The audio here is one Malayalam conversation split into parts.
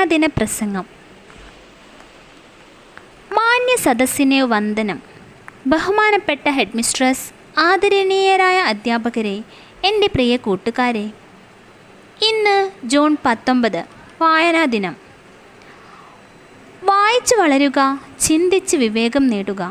വായനാദിന പ്രസംഗം മാന്യ സദസ്സിനെ വന്ദനം. ബഹുമാനപ്പെട്ട ഹെഡ് മിസ്ട്രസ് ആദരണീയരായ അധ്യാപകരെ എന്റെ പ്രിയ കൂട്ടുകാരെ ഇന്ന് ജൂൺ പത്തൊമ്പത് വായനാ ദിനം വായിച്ചു വളരുക ചിന്തിച്ച് വിവേകം നേടുക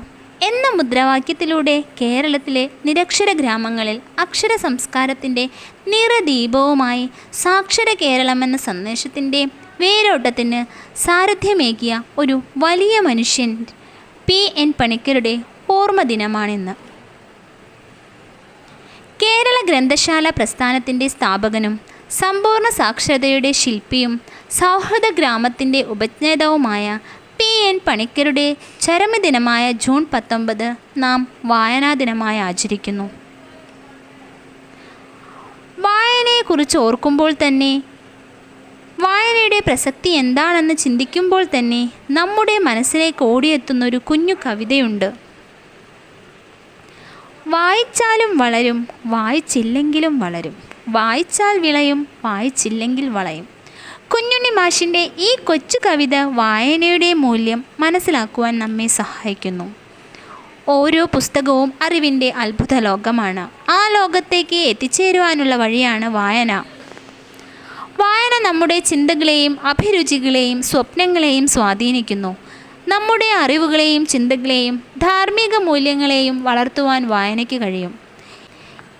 എന്ന മുദ്രാവാക്യത്തിലൂടെ കേരളത്തിലെ നിരക്ഷര ഗ്രാമങ്ങളിൽ അക്ഷര സംസ്കാരത്തിന്റെ നിറദീപവുമായി സാക്ഷര കേരളം എന്ന സന്ദേശത്തിന്റെ വേരോട്ടത്തിന് സാരഥ്യമേകിയ ഒരു വലിയ മനുഷ്യൻ പി എൻ പണിക്കരുടെ ഓർമ്മ ദിനമാണിന്ന്. കേരള ഗ്രന്ഥശാല പ്രസ്ഥാനത്തിന്റെ സ്ഥാപകനും സമ്പൂർണ സാക്ഷരതയുടെ ശില്പിയും സൗഹൃദ ഗ്രാമത്തിന്റെ ഉപജ്ഞേതാവുമായ പി എൻ പണിക്കരുടെ ചരമദിനമായ ജൂൺ പത്തൊമ്പത് നാം വായനാ ദിനമായി ആചരിക്കുന്നു. വായനയെക്കുറിച്ച് ഓർക്കുമ്പോൾ തന്നെ വായനയുടെ പ്രസക്തി എന്താണെന്ന് ചിന്തിക്കുമ്പോൾ തന്നെ നമ്മുടെ മനസ്സിലേക്ക് ഓടിയെത്തുന്ന ഒരു കുഞ്ഞു കവിതയുണ്ട്. വായിച്ചാലും വളരും വായിച്ചില്ലെങ്കിലും വളരും. വായിച്ചാൽ വിളയും വായിച്ചില്ലെങ്കിൽ വളയും. കുഞ്ഞുണ്ണി മാഷിന്റെ ഈ കൊച്ചു കവിത വായനയുടെ മൂല്യം മനസ്സിലാക്കുവാൻ നമ്മെ സഹായിക്കുന്നു. ഓരോ പുസ്തകവും അറിവിന്റെ അത്ഭുത ലോകമാണ്. ആ ലോകത്തേക്ക് എത്തിച്ചേരുവാനുള്ള വഴിയാണ് വായന. നമ്മുടെ ചിന്തകളെയും അഭിരുചികളെയും സ്വപ്നങ്ങളെയും സ്വാധീനിക്കുന്നു. നമ്മുടെ അറിവുകളെയും ചിന്തകളെയും ധാർമ്മിക മൂല്യങ്ങളെയും വളർത്തുവാൻ വായനയ്ക്ക് കഴിയും.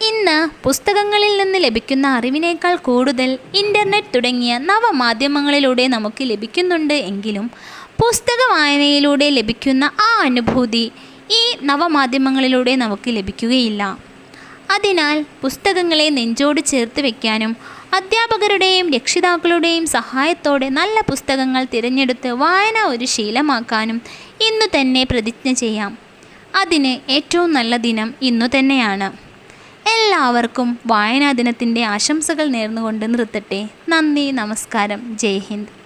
ഇന്ന് പുസ്തകങ്ങളിൽ നിന്ന് ലഭിക്കുന്ന അറിവിനേക്കാൾ കൂടുതൽ ഇന്റർനെറ്റ് തുടങ്ങിയ നവമാധ്യമങ്ങളിലൂടെ നമുക്ക് ലഭിക്കുന്നുണ്ട് എങ്കിലും പുസ്തക വായനയിലൂടെ ലഭിക്കുന്ന ആ അനുഭൂതി ഈ നവമാധ്യമങ്ങളിലൂടെ നമുക്ക് ലഭിക്കുകയില്ല. അതിനാൽ പുസ്തകങ്ങളെ നെഞ്ചോട് ചേർത്ത് വയ്ക്കാനും അധ്യാപകരുടെയും രക്ഷിതാക്കളുടെയും സഹായത്തോടെ നല്ല പുസ്തകങ്ങൾ തിരഞ്ഞെടുത്ത് വായന ഒരു ശീലമാക്കാനും ഇന്നു തന്നെ പ്രതിജ്ഞ ചെയ്യാം. അതിന് ഏറ്റവും നല്ല ദിനം ഇന്നു തന്നെയാണ്. എല്ലാവർക്കും വായനാ ദിനത്തിന്റെ ആശംസകൾ നേർന്നുകൊണ്ട് നിർത്തട്ടെ. നന്ദി നമസ്കാരം. ജയ് ഹിന്ദ്.